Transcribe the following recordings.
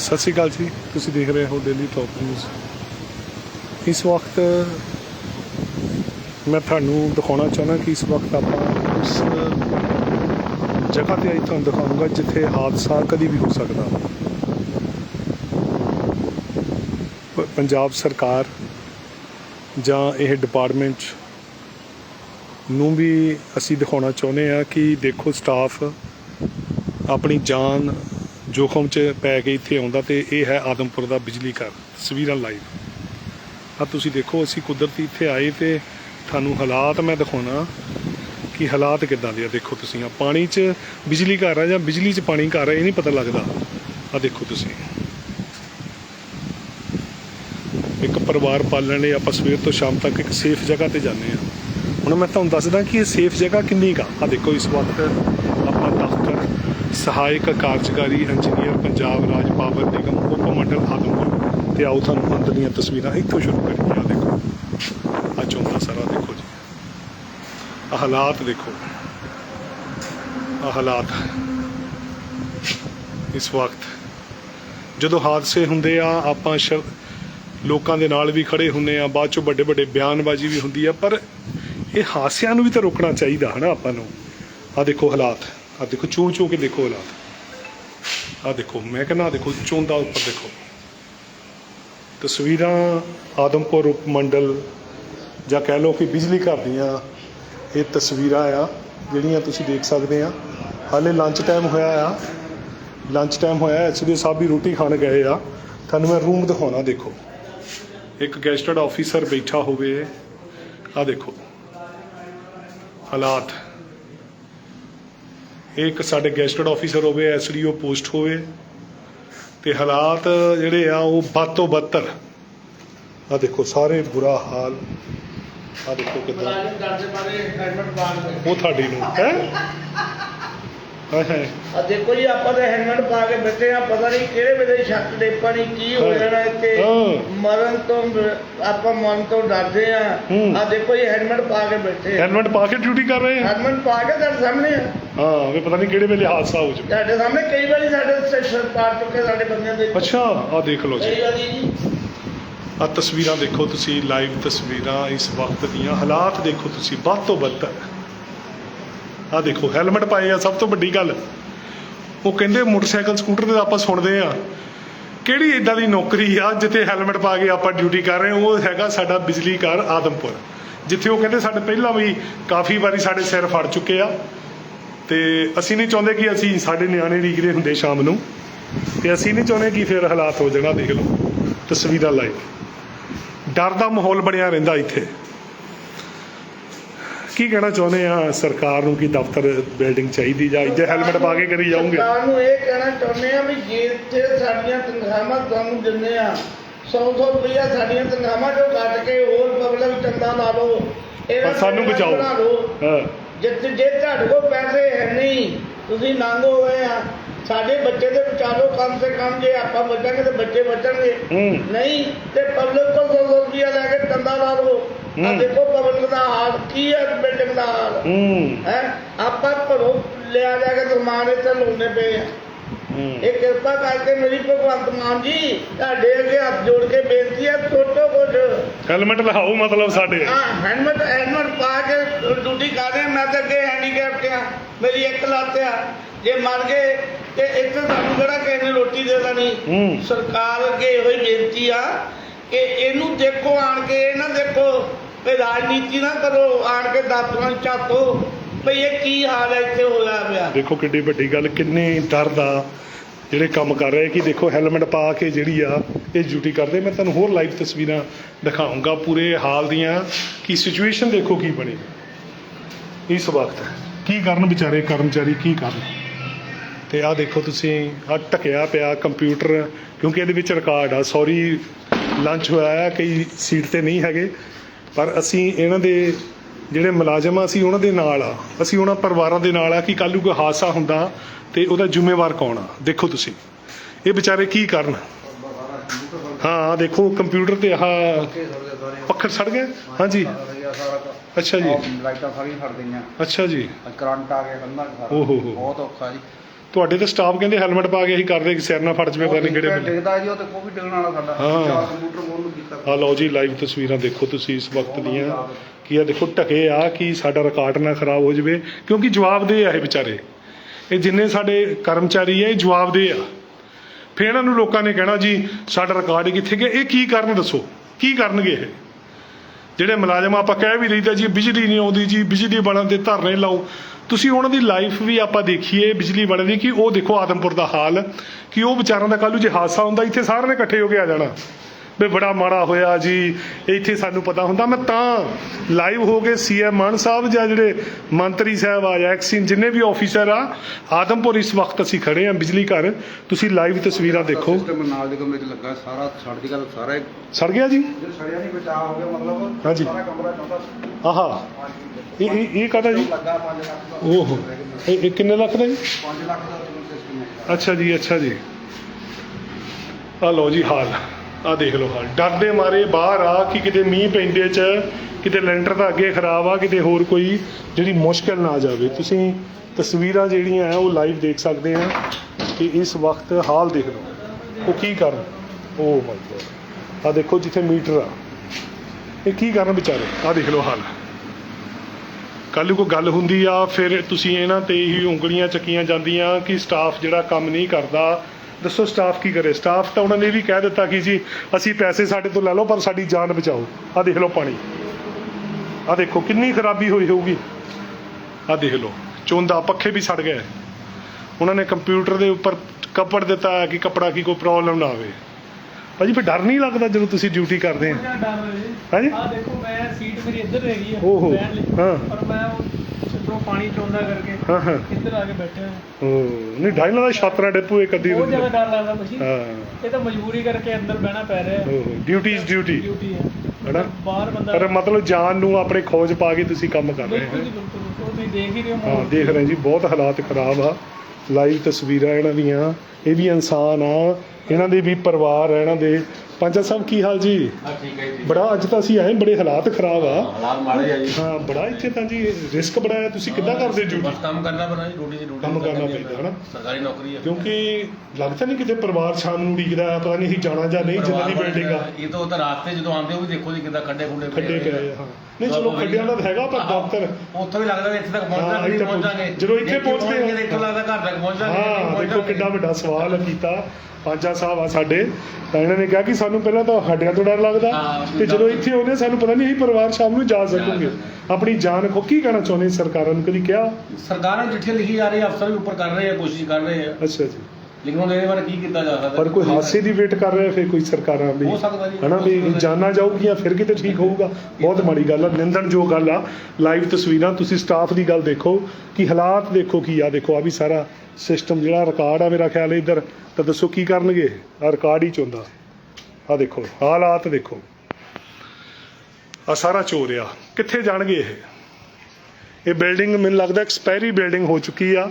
ਸਤਿ ਸ਼੍ਰੀ ਅਕਾਲ ਜੀ। ਤੁਸੀਂ ਦੇਖ ਰਹੇ ਹੋ ਡੇਲੀ ਟੌਪ ਨਿਊਜ਼ ਇਸ ਵਕਤ ਮੈਂ ਤੁਹਾਨੂੰ ਦਿਖਾਉਣਾ ਚਾਹੁੰਦਾ ਕਿ ਇਸ ਵਕਤ ਆਪਾਂ ਉਸ ਜਗ੍ਹਾ ਤੇ ਆਈ ਤੁਹਾਨੂੰ ਦਿਖਾਉਂਗਾ ਜਿੱਥੇ ਹਾਦਸਾ ਕਦੀ ਵੀ ਹੋ ਸਕਦਾ। ਪੰਜਾਬ ਸਰਕਾਰ ਜਾਂ ਇਹ ਡਿਪਾਰਟਮੈਂਟ ਨੂੰ ਵੀ ਅਸੀਂ ਦਿਖਾਉਣਾ ਚਾਹੁੰਦੇ ਆ ਕਿ ਦੇਖੋ ਸਟਾਫ ਆਪਣੀ ਜਾਨ ਜੋਖਮ 'ਚ ਪੈ ਕੇ ਇੱਥੇ ਆਉਂਦਾ ਤੇ ਇਹ ਹੈ ਆਦਮਪੁਰ ਦਾ ਬਿਜਲੀ ਘਰ, ਤਸਵੀਰਾਂ ਲਾਈਵ ਆ ਤੁਸੀਂ ਦੇਖੋ, ਅਸੀਂ ਕੁਦਰਤੀ ਇੱਥੇ ਆਏ ਤੇ ਤੁਹਾਨੂੰ ਹਾਲਾਤ ਮੈਂ ਦਿਖਾਉਣਾ ਕਿ ਹਾਲਾਤ ਕਿੱਦਾਂ ਦੇ ਆ। ਦੇਖੋ ਤੁਸੀਂ ਆ ਪਾਣੀ 'ਚ ਬਿਜਲੀ ਘਰ ਆ ਜਾਂ ਬਿਜਲੀ 'ਚ ਪਾਣੀ ਘਰ ਆ, ਇਹ ਨਹੀਂ ਪਤਾ ਲੱਗਦਾ। ਆ ਦੇਖੋ ਤੁਸੀਂ। ਇੱਕ ਪਰਿਵਾਰ ਪਾਲਣ ਲਈ ਆਪਾਂ ਸਵੇਰ ਤੋਂ ਸ਼ਾਮ ਤੱਕ ਇੱਕ ਸੇਫ ਜਗ੍ਹਾ ਤੇ ਜਾਂਦੇ ਆ ਹੁਣ ਮੈਂ ਤੁਹਾਨੂੰ ਦੱਸਦਾ ਕਿ ਇਹ ਸੇਫ ਜਗ੍ਹਾ ਕਿੰਨੀ ਕਾ ਆ। ਦੇਖੋ ਇਸ ਵਕਤ ਸਹਾਇਕ ਕਾਰਜਕਾਰੀ ਇੰਜੀਨੀਅਰ ਪੰਜਾਬ ਰਾਜ ਪਾਵਰ ਨਿਗਮ ਉਪ ਮੰਡਲ ਆਦਮਪੁਰ ਤੇ ਆਓ ਤੁਹਾਨੂੰ ਅੰਦਰ ਦੀਆਂ ਤਸਵੀਰਾਂ ਇੱਥੋਂ ਸ਼ੁਰੂ ਕਰੀਏ। ਆ ਦੇਖੋ। ਆ ਚੌਂਦਾ ਸਾਰਾ ਦੇਖੋ ਜੀ। ਆ ਹਾਲਾਤ ਦੇਖੋ। ਆ ਹਾਲਾਤ। ਇਸ ਵਕਤ ਜਦੋਂ ਹਾਦਸੇ ਹੁੰਦੇ ਆ, ਆਪਾਂ ਸ਼ ਲੋਕਾਂ ਦੇ ਨਾਲ ਵੀ ਖੜੇ ਹੁੰਨੇ ਆ, ਬਾਅਦ ਚੋਂ ਵੱਡੇ ਵੱਡੇ ਬਿਆਨਬਾਜ਼ੀ ਵੀ ਹੁੰਦੀ ਆ, ਪਰ ਇਹ ਹਾਸਿਆਂ ਨੂੰ ਵੀ ਤਾਂ ਰੋਕਣਾ ਚਾਹੀਦਾ ਹਨਾ ਆਪਾਂ ਨੂੰ। ਆ ਦੇਖੋ ਹਾਲਾਤ। ਆ ਦੇਖੋ ਚੂੰ ਚੂੰ ਕੇ ਦੇਖੋ ਹਾਲਾਤ। ਆ ਦੇਖੋ, ਮੈਂ ਕਹਿੰਦਾ ਦੇਖੋ, ਚੋਂਦਾ ਉੱਪਰ ਦੇਖੋ। ਤਸਵੀਰਾਂ ਆਦਮਪੁਰ ਉਪ ਮੰਡਲ ਜਾਂ ਕਹਿ ਲਓ ਕਿ ਬਿਜਲੀ ਘਰ ਦੀਆਂ ਇਹ ਤਸਵੀਰਾਂ ਆ, ਜਿਹੜੀਆਂ ਤੁਸੀਂ ਦੇਖ ਸਕਦੇ ਆ। ਹਾਲੇ ਲੰਚ ਟਾਈਮ ਹੋਇਆ ਆ। ਲੰਚ ਟਾਈਮ ਹੋਇਆ ਐਚਡੀ ਸਾਹਿਬ ਵੀ ਰੋਟੀ ਖਾਣ ਗਏ ਆ। ਤੁਹਾਨੂੰ ਮੈਂ ਰੂਮ ਦਿਖਾਉਣਾ, ਦੇਖੋ। ਇੱਕ ਗੈਸਟਡ ਆਫੀਸਰ ਬੈਠਾ ਹੋਵੇ। ਆ ਦੇਖੋ, ਹਾਲਾਤ। ਇਹ ਇੱਕ ਸਾਡੇ ਗੈਸਟਡ ਆਫੀਸਰ ਹੋਵੇ ਐਸਡੀਓ ਪੋਸਟ ਹੋਵੇ ਤੇ ਹਾਲਾਤ ਜਿਹੜੇ ਆ ਉਹ ਵੱਧ ਤੋਂ ਬੱਤਰ ਆ ਦੇਖੋ ਸਾਰੇ ਬੁਰਾ ਹਾਲ। ਆ ਦੇਖੋ ਕਿਦਾਂ। ਉਹ ਤੁਹਾਡੀ ਨੂੰ ਹੈ? ਹਾਏ ਹਾਏ। ਆ ਦੇਖੋ ਜੀ ਆਪਾਂ ਤਾਂ ਹੈਲਮਟ ਪਾ ਕੇ ਬੈਠੇ ਆ ਪਤਾ ਨਹੀਂ ਕਿਹੜੇ ਵੇਲੇ ਛੱਤ ਡੇਪਾ ਨਹੀਂ ਕੀ ਹੋ। ਜਾਣਾ ਇੱਥੇ। ਹਾਂ। ਮਰਨ ਤੋਂ ਆਪਾਂ ਮਰਨ ਤੋਂ ਡਰਦੇ ਆ। ਹੂੰ। ਆ ਦੇਖੋ ਜੀ ਹੈਲਮਟ ਪਾ ਕੇ ਬੈਠੇ ਆ। ਹੈਲਮਟ ਪਾ ਕੇ ਡਿਊਟੀ ਕਰ ਰਹੇ ਆ? ਹੈਲਮਟ ਪਾ ਕੇ ਤੁਹਾਡੇ ਸਾਹਮਣੇ ਆ। ਹਾਂ ਵੀ ਪਤਾ ਨਹੀਂ ਕਿਹੜੇ ਵੇਲੇ ਹਾਦਸਾ ਹੋ ਜਾਵੇ। ਤੁਹਾਡੇ ਸਾਹਮਣੇ ਕਈ ਵਾਰੀ ਸਾਡੇ ਸਟੇਸ਼ਨ ਪਾਰ ਚੁੱਕੇ ਸਾਡੇ ਬੰਦਿਆਂ ਦੇ। ਅੱਛਾ ਆ ਦੇਖ ਲਓ ਜੀ। ਕਈ ਵਾਰੀ ਜੀ। ਆ ਤਸਵੀਰਾਂ ਦੇਖੋ ਤੁਸੀਂ ਲਾਈਵ ਤਸਵੀਰਾਂ ਇਸ ਵਕਤ ਦੀਆਂ। ਹਾਲਾਤ ਦੇਖੋ ਤੁਸੀਂ ਵੱਧ ਤੋਂ ਵੱਧ ਆ ਦੇਖੋ ਹੈਲਮਟ ਪਾਏ ਆ, ਸਭ ਤੋਂ ਵੱਡੀ ਗੱਲ। ਉਹ ਕਹਿੰਦੇ ਮੋਟਰਸਾਈਕਲ, ਸਕੂਟਰ ਤੇ ਆਪਾਂ ਸੁਣਦੇ ਆ। ਕਿਹੜੀ ਇਦਾਂ ਦੀ ਨੌਕਰੀ ਆ, ਜਿੱਥੇ ਹੈਲਮਟ ਪਾ ਕੇ ਆਪਾਂ ਡਿਊਟੀ ਕਰ ਰਹੇ ਉਹ ਹੈਗਾ ਸਾਡਾ ਬਿਜਲੀ ਘਰ, ਆਦਮਪੁਰ। ਜਿੱਥੇ ਉਹ ਕਹਿੰਦੇ ਸਾਡੇ ਪਹਿਲਾਂ ਵੀ ਕਾਫੀ ਵਾਰੀ ਸਾਡੇ ਸਿਰ ਫੜ ਚੁੱਕੇ ਆ। ਤੇ ਅਸੀਂ ਨਹੀਂ ਚਾਹੁੰਦੇ ਕਿ ਅਸੀਂ ਸਾਡੇ ਨਿਆਣੇ ਡੀਕਦੇ ਹੁੰਦੇ ਸ਼ਾਮ ਨੂੰ। ਤੇ ਅਸੀਂ ਨਹੀਂ ਚਾਹੁੰਦੇ ਕਿ ਫਿਰ ਹਾਲਾਤ ਹੋ ਜਾਣਾ ਦੇਖ ਲਓ, ਤਸਵੀਰਾਂ ਲਾਈਵ। ਡਰ ਦਾ ਮਾਹੌਲ ਬਣਿਆ ਰਹਿੰਦਾ ਇੱਥੇ। ਕੀ ਕਹਿਣਾ ਚਾਹੁੰਦੇ ਆ ਸਰਕਾਰ ਨੂੰ ਕਿ ਦਫ਼ਤਰ ਬਿਲਡਿੰਗ ਚਾਹੀਦੀ ਜਾਂ ਇੱਥੇ ਹੈਲਮਟ ਪਾ ਕੇ ਕਰੀ ਜਾਓਗੇ? ਸਰਕਾਰ ਨੂੰ ਇਹ ਕਹਿਣਾ ਚਾਹੁੰਦੇ ਆ ਵੀ ਜੇ ਇੱਥੇ ਸਾਡੀਆਂ ਤਨਖਾਹਾਂ ਤੁਹਾਨੂੰ ਦਿੰਦੇ ਆ 100 100 ਰੁਪਇਆ ਸਾਡੀਆਂ ਤਨਖਾਹਾਂ ਚੋਂ ਕੱਟ ਕੇ ਹੋਰ ਪਬਲਿਕ ਚੰਦਾ ਲਾ ਲਓ। ਪਰ ਸਾਨੂੰ ਬਚਾਓ। ਹਾਂ। ਜਿੱਥੇ ਜੇ ਤੁਹਾਡੇ ਕੋਲ ਪੈਸੇ ਹੈ ਨਹੀਂ ਤੁਸੀਂ ਨੰਗ ਹੋ ਗਏ ਆ। ਸਾਡੇ ਬੱਚੇ ਦੇ ਬਚਾਲੋ ਕਮ ਸੇ ਕਮ ਜੇ ਆਪਾਂ ਬਚਾਂਗੇ ਤੇ ਬੱਚੇ ਬਚਣਗੇ ਨਹੀਂ ਤੇ ਪਬਲਿਕ ਕੋਲ 100 ਰੁਪਇਆ ਲੈ ਕੇ ਚੰਦਾ ਲਾ ਲਓ। ਆ। ਦੇਖੋ ਪਬਲਿਕ ਦਾ ਹਾਲ ਕੀ ਹੈ ਬਿਲਡਿੰਗ ਦਾ ਹਾਲ? ਹੂੰ। ਹੈ? ਆਪਾਂ ਘਰੋਂ ਲਿਆ ਜਾ ਕੇ ਸਮਾਨ ਇੱਥੇ ਲਾਉਣੇ ਪਏ ਆ। ਇਹ ਕਿਰਪਾ ਕਰਕੇ ਮੇਰੀ ਭਗਵੰਤ ਮਾਨ ਜੀ ਤੁਹਾਡੇ ਅੱਗੇ ਹੱਥ ਜੋੜ ਕੇ ਬੇਨਤੀ ਹੈ ਸੋਚੋ ਕੁਝ ਹੈਲਮਟ ਲਹਾਓ ਮਤਲਬ ਸਾਡੇ। ਹਾਂ ਹੈਲਮਟ ਹੈਲਮਟ ਪਾ ਕੇ ਡਿਊਟੀ ਕਰ ਰਹੇ ਮੈਂ ਤਾਂ ਅੱਗੇ ਹੈਂਡੀਕੈਪ ਤੇ ਆ ਮੇਰੀ ਇੱਕ ਲੱਤ ਆ। ਜੇ ਮਰ ਗਏ ਤੇ ਇੱਥੇ ਸਾਨੂੰ ਕਿਹੜਾ ਕਿਸੇ ਨੇ ਰੋਟੀ ਦੇ ਦੇਣੀ? ਹੂੰ। ਸਰਕਾਰ ਅੱਗੇ ਇਹੋ ਹੀ ਬੇਨਤੀ ਆ ਕਿ ਇਹਨੂੰ ਦੇਖੋ, ਆਣ ਕੇ ਇਹ ਨਾ ਦੇਖੋ, ਵੀ ਰਾਜਨੀਤੀ ਨਾ ਕਰੋ, ਆਣ ਕੇ ਦਫ਼ਤਰਾਂ 'ਚ ਭਈ ਇਹ ਕੀ ਹਾਲ ਹੈ, ਇੱਥੇ ਹੋਇਆ ਪਿਆ। ਦੇਖੋ ਕਿੱਡੀ ਵੱਡੀ ਗੱਲ, ਕਿੰਨੇ ਡਰ ਦਾ ਜਿਹੜੇ ਕੰਮ ਕਰ ਰਹੇ ਕਿ ਦੇਖੋ ਹੈਲਮਟ ਪਾ ਕੇ ਜਿਹੜੀ ਆ, ਇਹ ਡਿਊਟੀ ਕਰਦੇ। ਮੈਂ ਤੁਹਾਨੂੰ ਹੋਰ ਲਾਈਵ ਤਸਵੀਰਾਂ ਦਿਖਾਉਂਗਾ ਪੂਰੇ ਹਾਲ ਦੀਆਂ। ਕਿ ਸਿਚੁਏਸ਼ਨ ਦੇਖੋ ਕੀ ਬਣੀ। ਇਸ ਵਕਤ, ਕੀ ਕਰਨ ਵਿਚਾਰੇ, ਕਰਮਚਾਰੀ, ਕੀ ਕਰਨ? ਤੇ ਆਹ ਦੇਖੋ ਤੁਸੀਂ ਆ ਟਕਿਆ ਪਿਆ ਕੰਪਿਊਟਰ ਕਿਉਂਕਿ ਇਹਦੇ ਵਿੱਚ ਰਿਕਾਰਡ ਆ। ਸੌਰੀ ਲੰਚ ਹੋਇਆ ਆ ਕਈ ਸੀਟ ਤੇ ਨਹੀਂ ਹੈਗੇ। ਪਰ ਅਸੀਂ ਇਹਨਾਂ ਦੇ ਜਿਹੜੇ ਮੁਲਾਜ਼ਮ ਆ ਅਸੀਂ ਉਹਨਾਂ ਦੇ ਨਾਲ ਆ। ਅਸੀਂ ਉਹਨਾਂ ਪਰਿਵਾਰਾਂ ਦੇ ਨਾਲ ਆ ਕਿ ਕੱਲ੍ਹ ਨੂੰ ਕੋਈ ਹਾਦਸਾ ਹੁੰਦਾ ਤੇ ਉਹਦਾ ਜ਼ਿੰਮੇਵਾਰ ਕੌਣ ਆ? ਦੇਖੋ ਤੁਸੀਂ। ਇਹ ਵਿਚਾਰੇ ਕੀ ਕਰਨ? ਹਾਂ ਆਹ ਦੇਖੋ ਕੰਪਿਊਟਰ ਤੇ ਆਹ ਪੱਖਰ ਸੜ ਗਏ? ਹਾਂਜੀ। ਅੱਛਾ ਜੀ। ਲਾਈਟਾਂ ਸਾਰੀਆਂ ਫੜ ਗਈਆਂ। ਅੱਛਾ ਜੀ। ਕਰੰਟ ਆ ਗਿਆ 'ਚ ਸਾਰਾ। ਓਹ ਹੋ ਹੋ। ਬਹੁਤ ਔਖਾ ਜੀ। ਤੁਹਾਡੇ ਤਾਂ ਸਟਾਫ ਕਹਿੰਦੇ ਹੈਲਮਟ ਪਾ ਕੇ ਅਸੀਂ ਕਰਦੇ ਕਿ ਸਿਰ ਨਾ ਫਟ ਜਵੇ ਪਤਾ ਨਹੀਂ ਕਿਹੜੇ ਵੇਲੇ ਡਿੱਗਦਾ ਜੀ ਉਹ ਤੇ ਕੋਈ ਵੀ ਡਿੱਗਣ ਵਾਲਾ ਸਾਡਾ। ਹਾਂ। ਚਾਰ ਕੰਪਿਊਟਰ ਬੋਲ ਨੂੰ ਕੀਤਾ ਆ ਲਓ ਜੀ ਲਾਈਵ ਤਸਵੀਰਾਂ ਦੇਖੋ ਤੁਸੀਂ ਇਸ ਵਕਤ ਦੀਆਂ। ਕੀ ਆ ਦੇਖੋ ਢਕੇ ਆ ਕਿ ਸਾਡਾ ਰਿਕਾਰਡ ਨਾ ਖਰਾਬ ਹੋ ਜਵੇ ਕਿਉਂਕਿ ਜਵਾਬਦੇਹ ਆ ਇਹ ਵਿਚਾਰੇ। ਇਹ ਜਿੰਨੇ ਸਾਡੇ ਕਰਮਚਾਰੀ ਆ ਇਹ ਜਵਾਬਦੇਹ ਆ। ਫਿਰ ਇਹਨਾਂ ਨੂੰ ਲੋਕਾਂ ਨੇ ਕਹਿਣਾ ਜੀ ਸਾਡਾ ਰਿਕਾਰਡ ਕਿੱਥੇ ਗਿਆ? ਇਹ ਕੀ ਕਰਨ ਦੱਸੋ? ਕੀ ਕਰਨਗੇ ਇਹ? ਜਿਹੜੇ ਮੁਲਾਜ਼ਮ ਆਪਾਂ ਕਹਿ ਵੀ ਰਹੀਦਾ ਜੀ ਬਿਜਲੀ ਨਹੀਂ ਆਉਂਦੀ ਜੀ ਬਿਜਲੀ ਬਣਨ ਦੇ ਧਰਨੇ ਲਾਓ। ਤੁਸੀਂ ਉਹਨਾਂ ਦੀ ਲਾਈਫ ਵੀ ਆਪਾਂ ਦੇਖੀਏ ਬਿਜਲੀ ਬਣਨ ਦੀ ਕਿ ਉਹ ਦੇਖੋ ਆਦਮਪੁਰ ਦਾ ਹਾਲ ਕਿ ਉਹ ਵਿਚਾਰਾਂ ਦਾ ਕੱਲ੍ਹ ਨੂੰ ਜੇ ਹਾਦਸਾ ਹੁੰਦਾ ਇੱਥੇ ਸਾਰਿਆਂ ਨੇ ਇਕੱਠੇ ਹੋ ਕੇ ਆ ਜਾਣਾ। ਵੀ ਬੜਾ ਮਾੜਾ ਹੋਇਆ ਜੀ ਇੱਥੇ ਸਾਨੂੰ ਪਤਾ ਹੁੰਦਾ। ਮੈਂ ਤਾਂ ਲਾਈਵ ਹੋ ਕੇ ਸੀਐਮ ਮਾਨ ਸਾਹਿਬ ਜਾਂ ਜਿਹੜੇ ਮੰਤਰੀ ਸਾਹਿਬ ਆ ਜਾਂ ਐਕਸਿਨ ਜਿੰਨੇ ਵੀ ਆਫੀਸਰ ਆ ਆਦਮਪੁਰ ਇਸ ਵਕਤ ਅਸੀਂ ਖੜੇ ਆ ਬਿਜਲੀ ਘਰ। ਤੁਸੀਂ ਲਾਈਵ ਤਸਵੀਰਾਂ ਦੇਖੋ। ਸਿਸਟਮ ਨਾਲ ਦੇ ਕਮਰੇ 'ਚ ਲੱਗਾ ਸਾਰਾ ਛੱਡ ਦੀ ਗੱਲ ਸਾਰਾ ਇਹ ਸੜ ਗਿਆ ਜੀ? ਜੇ ਸੜਿਆ ਨਹੀਂ ਬਚਾਅ ਹੋ ਗਿਆ ਮਤਲਬ ਹਾਂਜੀ। ਸਾਰਾ ਕਮਰਾ ਚਾਹੁੰਦਾ ਆਹਾ। ਇਹ ਇਹ ਇਹ ਕਹਦਾ ਜੀ? ਲੱਗਾ 5 ਲੱਖ ਦਾ ਓਹੋ। ਇਹ ਇਹ ਕਿੰਨੇ ਲੱਖ ਦਾ ਜੀ? 5 ਲੱਖ ਦਾ ਸਿਸਟਮ ਹੈ ਅੱਛਾ ਜੀ ਅੱਛਾ ਜੀ। ਆ ਲਓ ਜੀ ਹਾਲ। ਆ ਦੇਖ ਲਓ ਹਾਲ। ਡਰਦੇ ਮਾਰੇ ਬਾਹਰ ਆ ਕਿ ਕਿਤੇ ਮੀਂਹ ਪੈਂਦੇ ਚ, ਕਿਤੇ ਲੈਂਟਰ ਦਾ ਅੱਗੇ ਖਰਾਬ ਆ, ਕਿਤੇ ਹੋਰ ਕੋਈ ਜਿਹੜੀ ਮੁਸ਼ਕਲ ਨਾ ਆ ਜਾਵੇ। ਤੁਸੀਂ ਤਸਵੀਰਾਂ ਜਿਹੜੀਆਂ ਆ, ਉਹ ਲਾਈਵ ਦੇਖ ਸਕਦੇ ਆ। ਕਿ ਇਸ ਵਕਤ ਹਾਲ ਦੇਖ ਲਓ। ਉਹ ਕੀ ਕਰਨ? Oh my God. ਆ ਦੇਖੋ ਜਿੱਥੇ ਮੀਟਰ ਆ। ਇਹ ਕੀ ਕਰਨ ਵਿਚਾਰੇ? ਆ ਦੇਖ ਲਓ ਹਾਲ। ਕੱਲ੍ਹ ਨੂੰ ਕੋਈ ਗੱਲ ਹੁੰਦੀ ਆ, ਫਿਰ ਤੁਸੀਂ ਇਹਨਾਂ ਤੇ ਹੀ ਉਂਗਲੀਆਂ ਚੱਕੀਆਂ ਜਾਂਦੀਆਂ ਕਿ ਸਟਾਫ ਜਿਹੜਾ ਕੰਮ ਨਹੀਂ ਕਰਦਾ। ਦੱਸੋ ਸਟਾਫ ਕੀ ਕਰੇ? ਸਟਾਫ ਤਾਂ ਉਹਨਾਂ ਨੇ ਵੀ ਕਹਿ ਦਿੱਤਾ ਕਿ ਜੀ, ਅਸੀਂ ਪੈਸੇ ਸਾਡੇ ਤੋਂ ਲੈ ਲਓ, ਪਰ ਸਾਡੀ ਜਾਨ ਬਚਾਓ। ਆ ਦੇਖ ਲਓ ਪਾਣੀ। ਆ ਦੇਖੋ, ਕਿੰਨੀ ਖਰਾਬੀ ਹੋਈ ਹੋਊਗੀ। ਆ ਦੇਖ ਲਓ, ਚੋਂਦਾ ਪੱਖੇ ਵੀ ਸੜ ਗਏ। ਉਹਨਾਂ ਨੇ ਕੰਪਿਊਟਰ ਦੇ ਉੱਪਰ ਕੱਪੜ ਦਿੱਤਾ ਕਿ ਕਪੜਾ ਕੀ ਕੋਈ ਪ੍ਰੋਬਲਮ ਨਾ ਆਵੇ। ਭਾਜੀ ਫਿਰ ਡਰ ਨਹੀਂ ਲੱਗਦਾ ਜਦੋਂ ਤੁਸੀਂ ਡਿਊਟੀ ਕਰਦੇ ਆ ਹਾਂਜੀ? ਆ ਦੇਖੋ ਮੈਂ ਸੀਟ ਮੇਰੀ ਇੱਧਰ ਹੈਗੀ ਆ ਓਹੋ। ਹਾਂ। ਪਰ ਮੈਂ ਉਹ ਪਾਣੀ ਚੋਂਦਾ ਕਰਕੇ ਹਾਂ ਹਾਂ। ਇੱਧਰ ਆ ਕੇ ਬੈਠਾ ਹਾਂ। ਉਹ ਨਹੀਂ ਡਾਇਨਾਂ ਦਾ ਛਾਤਰਾ ਡਿੱਪੂ ਇੱਕ ਅੱਧੀ ਬਹੁਤ ਦਿਨ ਜ਼ਿਆਦਾ ਡਰ ਲੱਗਦਾ ਮਸ਼ੀਨ ਹਾਂ। ਇਹ ਤਾਂ ਮਜਬੂਰੀ ਕਰਕੇ ਅੰਦਰ ਬਹਿਣਾ ਪੈ ਰਿਹਾ ਡਿਊਟੀ ਇਜ਼ ਡਿਊਟੀ ਡਿਊਟੀ ਹੈ। ਹੈਨਾ? ਬਾਹਰ ਬੰਦਾ ਪਰ ਮਤਲਬ ਜਾਨ ਨੂੰ ਆਪਣੇ ਖੋਜ ਪਾ ਕੇ ਤੁਸੀਂ ਕੰਮ ਕਰ ਰਹੇ ਹੋ। ਬਿਲਕੁਲ। ਉਹ ਤੁਸੀਂ ਦੇਖ ਹੀ ਰਹੇ ਹੋ। ਦੇਖ ਰਹੇ ਜੀ ਬਹੁਤ ਹਾਲਾਤ ਖਰਾਬ ਆ। ਲਾਈਵ ਤਸਵੀਰਾਂ ਇਹਨਾਂ ਦੀਆਂ, ਇਹ ਵੀ ਇਨਸਾਨ ਆ, ਇਹਨਾਂ ਦੇ ਵੀ ਪਰਿਵਾਰ ਆ, ਇਹਨਾਂ ਦੇ ਪੰਜਾ ਸਾਹਿਬ ਕੀ ਹਾਲ ਜੀ? ਹਾਂ ਠੀਕ ਹੈ ਜੀ। ਬੜਾ ਅੱਜ ਤਾਂ ਅਸੀਂ ਆਏ ਬੜੇ ਹਾਲਾਤ ਖਰਾਬ ਆ। ਹਾਲਾਤ ਮਾੜੇ ਆ ਜੀ। ਹਾਂ ਬੜਾ ਇੱਥੇ ਤਾਂ ਜੀ ਰਿਸਕ ਬੜਾ ਹੈ ਤੁਸੀਂ ਕਿੱਦਾਂ ਕਰਦੇ ਡਿਊਟੀ ਬਸ ਕੰਮ ਕਰਨਾ ਪੈਣਾ ਜੀ ਡਿਊਟੀ ਦੀ ਡਿਊਟੀ ਕੰਮ ਕਰਨਾ ਪੈਂਦਾ, ਹਨਾ? ਸਰਕਾਰੀ ਨੌਕਰੀ ਹੈ ਕਿਉਂਕਿ ਲੱਗਦਾ ਨਹੀਂ ਕਿਤੇ ਪਰਿਵਾਰ ਸ਼ਾਮ ਨੂੰ ਉਡੀਕਦਾ ਹੈ, ਪਤਾ ਨਹੀਂ ਅਸੀਂ ਜਾਣਾ ਜਾਂ ਨਹੀਂ ਜਿੰਨਾ ਦੀ ਬਿਲਡਿੰਗ ਆ। ਇਹ ਤਾਂ ਉਧਰ ਰਾਸਤੇ ਜਦੋਂ ਆਉਂਦੇ ਉਹ ਵੀ ਦੇਖੋ ਜੀ ਕਿੱਦਾਂ ਖੱਡੇ ਖੁੱਡੇ ਖੱਡੇ ਪਏ ਹਾਂ। ਨਹੀਂ ਚਲੋ ਖੱਡਿਆਂ ਦਾ ਹੈਗਾ ਪਰ ਦਫ਼ਤਰ। ਉੱਥੋਂ ਵੀ ਲੱਗਦਾ ਇੱਥੇ ਤੱਕ ਹਾਂ, ਪਹੁੰਚਣਾ ਨਹੀਂ ਪਹੁੰਚਾਂਗੇ। ਜਦੋਂ ਇੱਥੇ ਪਹੁੰਚਦੇ ਗਏ, ਇੱਥੋਂ ਲੱਗਦਾ ਘਰ ਤੱਕ ਪਹੁੰਚਾਂਗੇ ਹਾਂ ਦੇਖੋ। ਕਿੰਨਾ ਵੱਡਾ ਸਵਾਲ ਕੀਤਾ। ਪੰਜਾ ਸਾਹਿਬ ਆ ਸਾਡੇ ਤਾਂ ਇਹਨਾਂ ਨੇ ਕਿਹਾ ਕਿ ਸਾਨੂੰ ਪਹਿਲਾਂ ਤਾਂ ਹੱਡਿਆਂ ਤੋਂ ਡਰ ਲੱਗਦਾ ਤੇ ਜਦੋਂ ਇੱਥੇ ਆਉਂਦੇ ਸਾਨੂੰ ਪਤਾ ਨਹੀਂ ਅਸੀਂ ਪਰਿਵਾਰ ਸ਼ਾਮ ਨੂੰ ਜਾ ਸਕੂਗੇ। ਆਪਣੀ ਜਾਨ ਖੋ ਕੀ ਕਹਿਣਾ ਚਾਹੁੰਦੇ ਸਰਕਾਰਾਂ ਨੂੰ ਕਦੀ ਕਿਹਾ? ਸਰਕਾਰਾਂ ਚਿੱਠੀ ਲਿਖੀ ਜਾ ਰਹੀ ਅਫਸਰ ਵੀ ਉੱਪਰ ਕਰ ਰਹੇ ਆ ਕੋਸ਼ਿਸ਼ ਕਰ ਰਹੇ ਆ। ਅੱਛਾ ਜੀ। ਲੇਕਿਨ ਹੁਣ ਇਹਦੇ ਬਾਰੇ ਕੀ ਕੀਤਾ ਜਾ ਸਕਦਾ? ਪਰ ਕੋਈ ਹਾਦਸੇ ਦੀ ਵੇਟ ਕਰ ਰਿਹਾ ਫਿਰ ਕੋਈ ਸਰਕਾਰਾਂ ਵੀ। ਹੋ ਸਕਦਾ ਜੀ। ਹਨਾ ਵੀ ਜਾਨਾਂ ਜਾਊਗੀਆਂ ਫਿਰ ਕਿਤੇ ਠੀਕ ਹੋਊਗਾ। ਬਹੁਤ ਮਾੜੀ ਗੱਲ ਆ ਨਿੰਦਣ ਜੋ ਗੱਲ ਆ। ਲਾਈਵ ਤਸਵੀਰਾਂ ਤੁਸੀਂ ਸਟਾਫ ਦੀ ਗੱਲ ਦੇਖੋ ਕਿ ਹਾਲਾਤ ਦੇਖੋ ਕੀ ਆ। ਦੇਖੋ ਆ ਵੀ ਸਾਰਾ ਸਿਸਟਮ ਜਿਹੜਾ ਰਿਕਾਰਡ ਆ ਮੇਰਾ ਖਿਆਲ ਇੱਧਰ। ਤਾਂ ਦੱਸੋ ਕੀ ਕਰਨਗੇ? ਆ ਰਿਕਾਰਡ ਹੀ ਚੋਂਦਾ। ਆ ਦੇਖੋ ਹਾਲਾਤ ਦੇਖੋ। ਆ ਸਾਰਾ ਚੋਰ ਆ। ਕਿੱਥੇ ਜਾਣਗੇ ਇਹ? ਇਹ ਬਿਲਡਿੰਗ ਮੈਨੂੰ ਲੱਗਦਾ ਐਕਸਪਾਇਰੀ ਬਿਲਡਿੰਗ ਹੋ ਚੁੱਕੀ ਆ।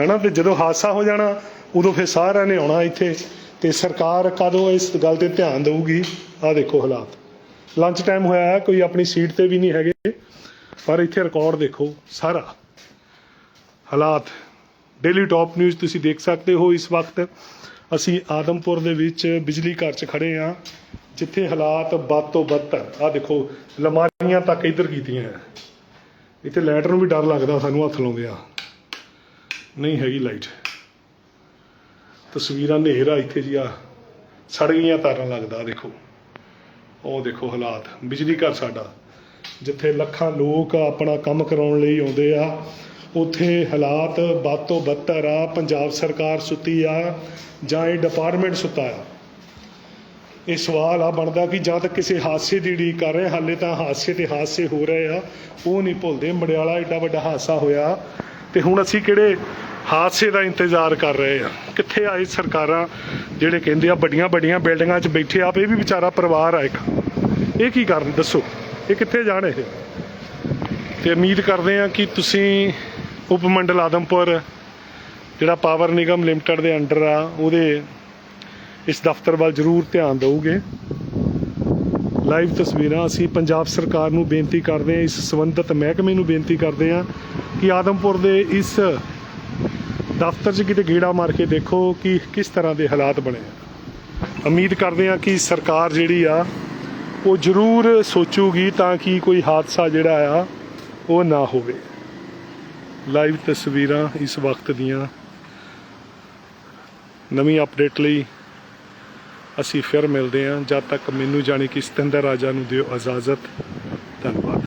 ਹਨਾ? ਤੇ ਜਦੋਂ ਹਾਦਸਾ ਹੋ ਜਾਣਾ, ਉਦੋਂ ਫਿਰ ਸਾਰਿਆਂ ਨੇ ਆਉਣਾ ਇੱਥੇ। ਤੇ ਸਰਕਾਰ ਕਦੋਂ ਇਸ ਗੱਲ ਤੇ ਧਿਆਨ ਦੇਊਗੀ? ਆ ਦੇਖੋ ਹਾਲਾਤ। ਲੰਚ ਟਾਈਮ ਹੋਇਆ ਕੋਈ ਆਪਣੀ ਸੀਟ ਤੇ ਵੀ ਨਹੀਂ ਹੈਗੇ। ਪਰ ਇੱਥੇ ਰਿਕਾਰਡ ਦੇਖੋ, ਸਾਰਾ ਹਾਲਾਤ। ਡੇਲੀ ਟਾਪ ਨਿਊਜ਼ ਤੁਸੀਂ ਦੇਖ ਸਕਦੇ ਹੋ ਇਸ ਵਕਤ। ਅਸੀਂ ਆਦਮਪੁਰ ਦੇ ਵਿੱਚ ਬਿਜਲੀ ਘਰ 'ਚ ਖੜੇ ਆ ਜਿੱਥੇ ਹਾਲਾਤ ਵੱਧ ਤੋਂ ਬੱਤਰ ਆ ਦੇਖੋ, ਲਮਾਰੀਆਂ ਤੱਕ ਇੱਧਰ ਕੀਤੀਆਂ ਹੈ। ਇੱਥੇ ਲੈਟਰ ਨੂੰ ਵੀ ਡਰ ਲੱਗਦਾ ਸਾਨੂੰ ਹੱਥ ਲਾਉਂਦੇ ਆ ਨਹੀਂ ਹੈਗੀ ਲਾਈਟ। ਤਸਵੀਰਾਂ ਹਨੇਰਾ ਇੱਥੇ ਜੀ ਆ ਸੜ ਗਈਆਂ ਤਾਰਾਂ ਲੱਗਦਾ, ਦੇਖੋ। ਉਹ ਦੇਖੋ ਹਾਲਾਤ। ਬਿਜਲੀ ਘਰ ਸਾਡਾ, ਜਿੱਥੇ ਲੱਖਾਂ ਲੋਕ ਆਪਣਾ ਕੰਮ ਕਰਾਉਣ ਲਈ ਆਉਂਦੇ ਆ, ਉੱਥੇ ਹਾਲਾਤ ਵੱਧ ਬੱਤਰ ਆ। ਪੰਜਾਬ ਸਰਕਾਰ ਸੁੱਤੀ ਆ, ਜਾਂ ਇਹ ਡਿਪਾਰਟਮੈਂਟ ਸੁੱਤਾ ਆ। ਇਹ ਸਵਾਲ ਆ, ਬਣਦਾ ਕਿ ਜਾਂ ਤਾਂ ਕਿਸੇ ਹਾਦਸੇ ਦੀ ਉਡੀਕ ਕਰ ਰਹੇ ਹਾਲੇ ਤਾਂ ਹਾਦਸੇ ਤੇ ਹਾਦਸੇ ਹੋ ਰਹੇ ਆ। ਉਹ ਨਹੀਂ ਭੁੱਲਦੇ, ਮੜਿਆਲਾ ਏਡਾ ਵੱਡਾ ਹਾਦਸਾ ਹੋਇਆ। ਤੇ ਹੁਣ ਅਸੀਂ ਕਿਹੜੇ ਹਾਦਸੇ ਦਾ ਇੰਤਜ਼ਾਰ ਕਰ ਰਹੇ ਆ। ਕਿੱਥੇ ਆਏ ਸਰਕਾਰਾਂ ਜਿਹੜੇ ਕਹਿੰਦੇ ਆ ਵੱਡੀਆਂ ਵੱਡੀਆਂ ਬਿਲਡਿੰਗਾਂ 'ਚ ਬੈਠੇ ਆ ਇਹ ਵੀ ਵਿਚਾਰਾ ਪਰਿਵਾਰ ਆ ਇੱਕ। ਇਹ ਕੀ ਕਰਨ? ਦੱਸੋ। ਇਹ ਕਿੱਥੇ ਜਾਣ ਇਹ? ਤੇ ਉਮੀਦ ਕਰਦੇ ਆ ਕਿ ਤੁਸੀਂ ਉਪ ਮੰਡਲ ਆਦਮਪੁਰ, ਜਿਹੜਾ ਪਾਵਰ ਨਿਗਮ ਲਿਮਟਿਡ ਦੇ ਅੰਡਰ ਆ, ਉਹਦੇ ਇਸ ਦਫ਼ਤਰ ਵੱਲ ਜ਼ਰੂਰ ਧਿਆਨ ਦਿਓਗੇ ਲਾਈਵ ਤਸਵੀਰਾਂ ਅਸੀਂ ਪੰਜਾਬ ਸਰਕਾਰ ਨੂੰ ਬੇਨਤੀ ਕਰਦੇ ਹਾਂ ਇਸ ਸੰਬੰਧਿਤ ਮਹਿਕਮੇ ਨੂੰ ਬੇਨਤੀ ਕਰਦੇ ਹਾਂ ਕਿ ਆਦਮਪੁਰ ਦੇ ਇਸ ਦਫ਼ਤਰ 'ਚ ਕਿਤੇ ਗੇੜਾ ਮਾਰ ਕੇ ਦੇਖੋ ਕਿ ਕਿਸ ਤਰ੍ਹਾਂ ਦੇ ਹਾਲਾਤ ਬਣੇ ਆ। ਉਮੀਦ ਕਰਦੇ ਆ ਕਿ ਸਰਕਾਰ ਜਿਹੜੀ ਆ, ਉਹ ਜ਼ਰੂਰ ਸੋਚੂਗੀ ਤਾਂ ਕਿ ਕੋਈ ਹਾਦਸਾ ਜਿਹੜਾ ਆ, ਉਹ ਨਾ ਹੋਵੇ। ਲਾਈਵ ਤਸਵੀਰਾਂ ਇਸ ਵਕਤ ਦੀਆਂ। ਨਵੀਂ ਅਪਡੇਟ ਲਈ ਅਸੀਂ ਫਿਰ ਮਿਲਦੇ ਹਾਂ। ਜਦ ਤੱਕ ਮੈਨੂੰ ਜਾਣੀ ਕਿ ਸਤਿੰਦਰ ਰਾਜਾ ਨੂੰ ਦਿਓ ਇਜਾਜ਼ਤ।